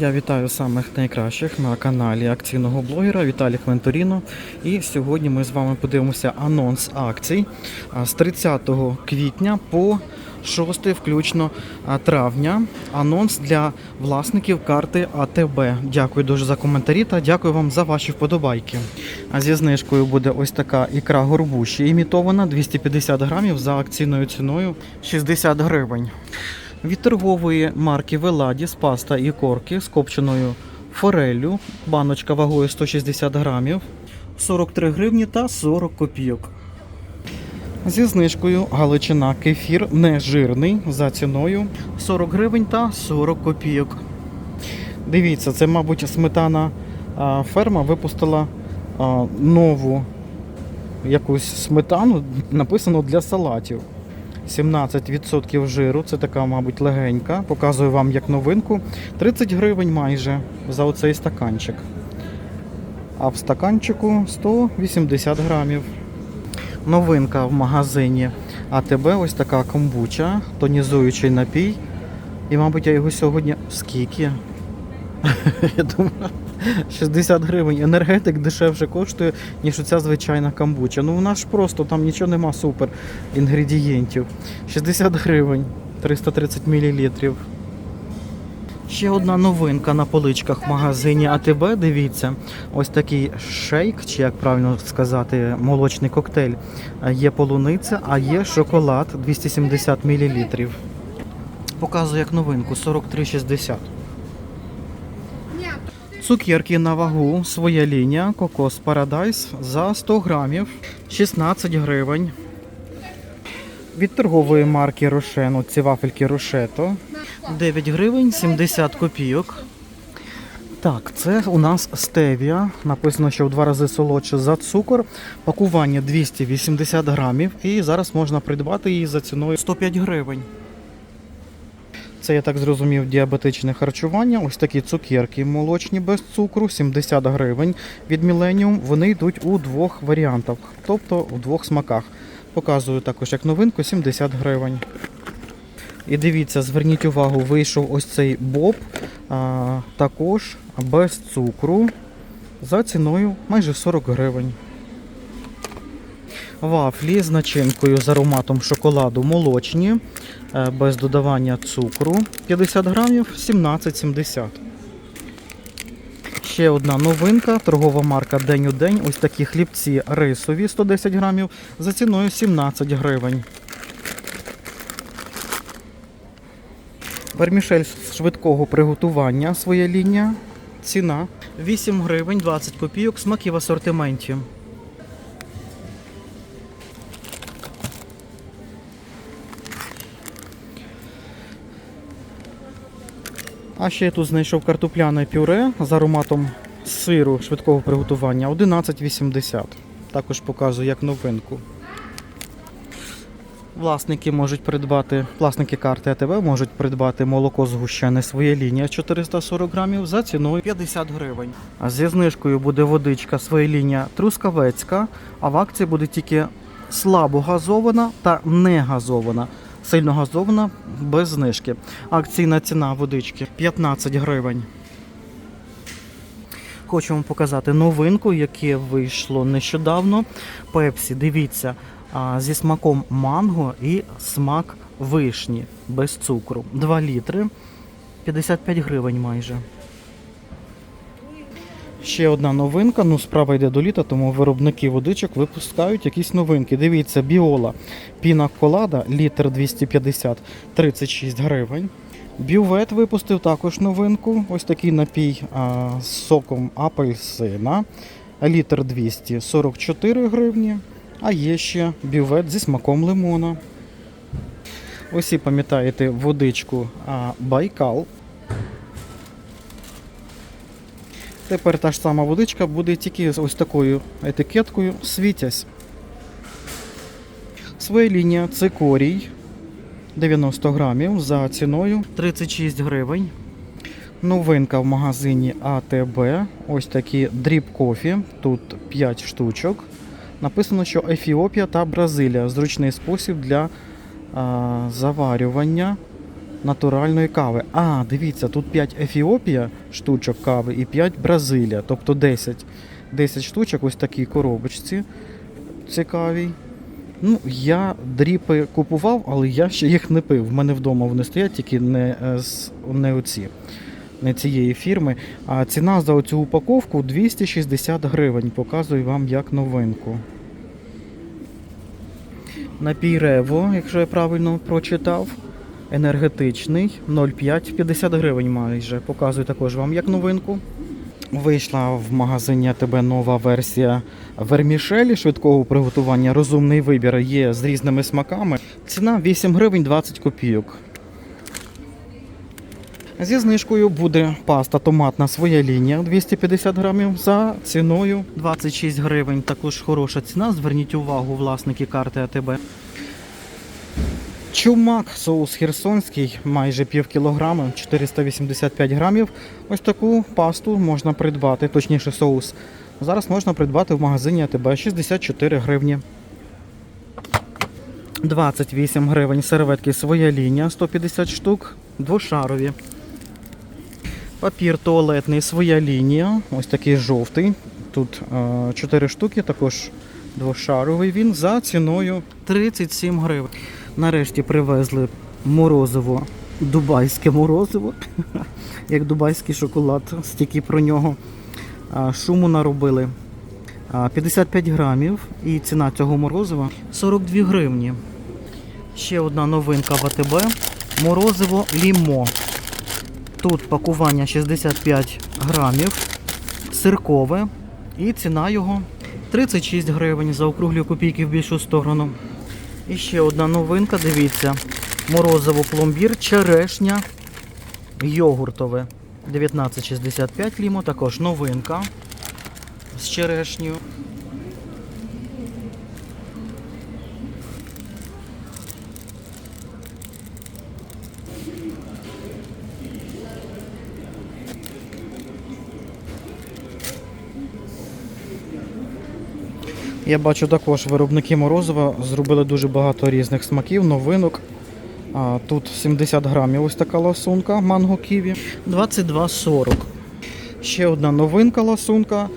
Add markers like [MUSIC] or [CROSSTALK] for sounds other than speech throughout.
Я вітаю самих найкращих на каналі акційного блогера Віталій Квенторіно. І сьогодні ми з вами подивимося анонс акцій з 30 квітня по 6 включно травня. Анонс для власників карти АТБ. Дякую дуже за коментарі та дякую вам за ваші вподобайки. А зі знижкою буде ось така ікра горбуші імітована 250 грамів за акційною ціною 60 гривень. Від торгової марки Веладіс паста і корки з копченою фореллю, баночка вагою 160 грамів, 43 гривні та 40 копійок. Зі знижкою галичина кефір нежирний за ціною 40 гривень та 40 копійок. Дивіться, це, мабуть, сметана ферма випустила нову якусь сметану, написано для салатів. 17% жиру, це така, мабуть, легенька. Показую вам як новинку. 30 гривень майже за оцей стаканчик. А в стаканчику 180 грамів. Новинка в магазині АТБ, ось така комбуча, тонізуючий напій. І, мабуть, я його сьогодні скільки? [LAUGHS] Я думаю, 60 гривень. Енергетик дешевше коштує, ніж оця звичайна камбуча. Ну вона ж просто там нічого нема супер інгредієнтів. 60 гривень, 330 мл. Ще одна новинка на поличках в магазині АТБ. Дивіться, ось такий шейк, чи як правильно сказати, молочний коктейль. Є полуниця, а є шоколад 270 мл. Показую як новинку 43,60. Цукерки на вагу, своя лінія, кокос Paradise за 100 грамів, 16 гривень. Від торгової марки Рошен, ці вафельки Рошето, 9 гривень 70 копійок. Так, це у нас стевія. Написано, що в два рази солодше за цукор. Пакування 280 грамів. І зараз можна придбати її за ціною 105 гривень. Це я так зрозумів діабетичне харчування. Ось такі цукерки молочні без цукру, 70 гривень від Millennium. Вони йдуть у двох варіантах, тобто у двох смаках. Показую також як новинку 70 гривень. І дивіться, зверніть увагу, вийшов ось цей боб, а, також без цукру за ціною майже 40 гривень. Вафлі з начинкою з ароматом шоколаду молочні, е, без додавання цукру 50 грамів 17,70. Ще одна новинка, торгова марка День у день. Ось такі хлібці рисові 110 грамів за ціною 17 гривень. Вермішель швидкого приготування своя лінія. Ціна 8 гривень 20 копійок, смаки в асортименті. А ще я тут знайшов картопляне пюре з ароматом сиру швидкого приготування 11,80. Також показую як новинку. Власники можуть придбати, власники карти АТВ можуть придбати молоко згущене своє лінія 440 грамів за ціною 50 гривень. А зі знижкою буде водичка своя лінія трускавецька, а в акції буде тільки слабо газована та не газована. Сильно газована без знижки. Акційна ціна водички 15 гривень. Хочу вам показати новинку, яке вийшло нещодавно. Пепсі, дивіться, зі смаком манго і смак вишні без цукру. 2 літри 55 гривень майже. Ще одна новинка. Ну, справа йде до літа, тому виробники водичок випускають якісь новинки. Дивіться, біола, піна колада, літр 250, 36 гривень. Бювет випустив також новинку. Ось такий напій а, з соком апельсина. Літр 200, 44 гривні. А є ще бювет зі смаком лимона. Усі пам'ятаєте водичку а, Байкал. Тепер та ж сама водичка буде тільки з ось такою етикеткою світязь. Своя лінія цикорій 90 грамів за ціною 36 гривень. Новинка в магазині АТБ. Ось такі дріб кофі. Тут 5 штучок. Написано, що Ефіопія та Бразилія. Зручний спосіб для а, заварювання. Натуральної кави. А, дивіться, тут 5 Ефіопія штучок кави і 5 Бразилія, тобто 10. 10 штучок, ось такій коробочці цікавій. Ну, я дріпи купував, але я ще їх не пив. В мене вдома вони стоять, тільки не, е, не оці, не цієї фірми. А ціна за оцю упаковку 260 гривень. Показую вам як новинку. Напій Рево, якщо я правильно прочитав. Енергетичний 0,5, 50 гривень майже. Показую також вам як новинку. Вийшла в магазині АТБ нова версія вермішелі швидкого приготування. Розумний вибір є з різними смаками. Ціна 8 гривень 20 копійок. Зі знижкою буде паста томатна своя лінія 250 грамів за ціною 26 гривень. Також хороша ціна. Зверніть увагу, власники карти АТБ. Чумак, соус херсонський, майже пів кілограма, 485 грамів. Ось таку пасту можна придбати, точніше соус. Зараз можна придбати в магазині АТБ 64 гривні. 28 гривень серветки своя лінія, 150 штук, двошарові. Папір туалетний своя лінія, ось такий жовтий. Тут е, 4 штуки, також двошаровий він за ціною 37 гривень. Нарешті привезли морозиво, дубайське морозиво, [LAUGHS] як дубайський шоколад, стільки про нього. Шуму наробили. 55 грамів і ціна цього морозива 42 гривні. Ще одна новинка в АТБ. Морозиво лімо. Тут пакування 65 грамів, сиркове, і ціна його 36 гривень. Заокруглюю копійки в більшу сторону. І ще одна новинка, дивіться. морозово пломбір, черешня, йогуртове. 19,65 лімо, також новинка з черешнею. Я бачу також виробники морозива зробили дуже багато різних смаків, новинок. Тут 70 грамів ось така ласунка манго ківі. 22,40. Ще одна новинка ласунка.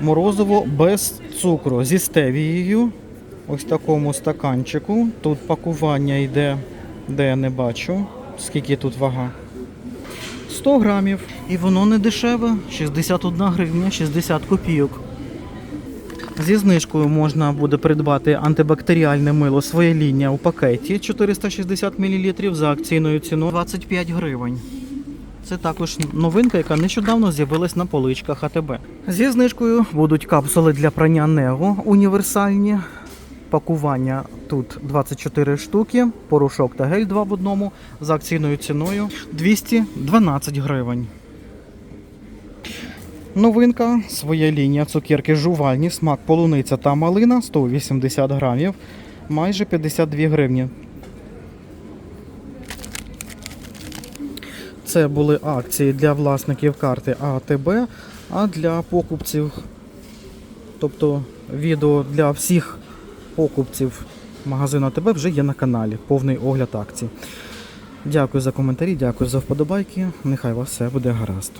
Морозиво без цукру зі стевією. Ось такому стаканчику. Тут пакування йде, де я не бачу. Скільки тут вага. 100 грамів. І воно не дешеве. 61 гривня, 60 копійок. Зі знижкою можна буде придбати антибактеріальне мило своє лінія у пакеті 460 мл за акційною ціною 25 гривень. Це також новинка, яка нещодавно з'явилась на поличках АТБ. Зі знижкою будуть капсули для прання Него універсальні. Пакування тут 24 штуки, порошок та гель 2 в одному за акційною ціною 212 гривень. Новинка, своя лінія цукерки жувальні, смак полуниця та малина 180 грамів, майже 52 гривні. Це були акції для власників карти АТБ, а для покупців, тобто відео для всіх покупців магазину АТБ вже є на каналі. Повний огляд акцій. Дякую за коментарі, дякую за вподобайки. Нехай вас все буде гаразд.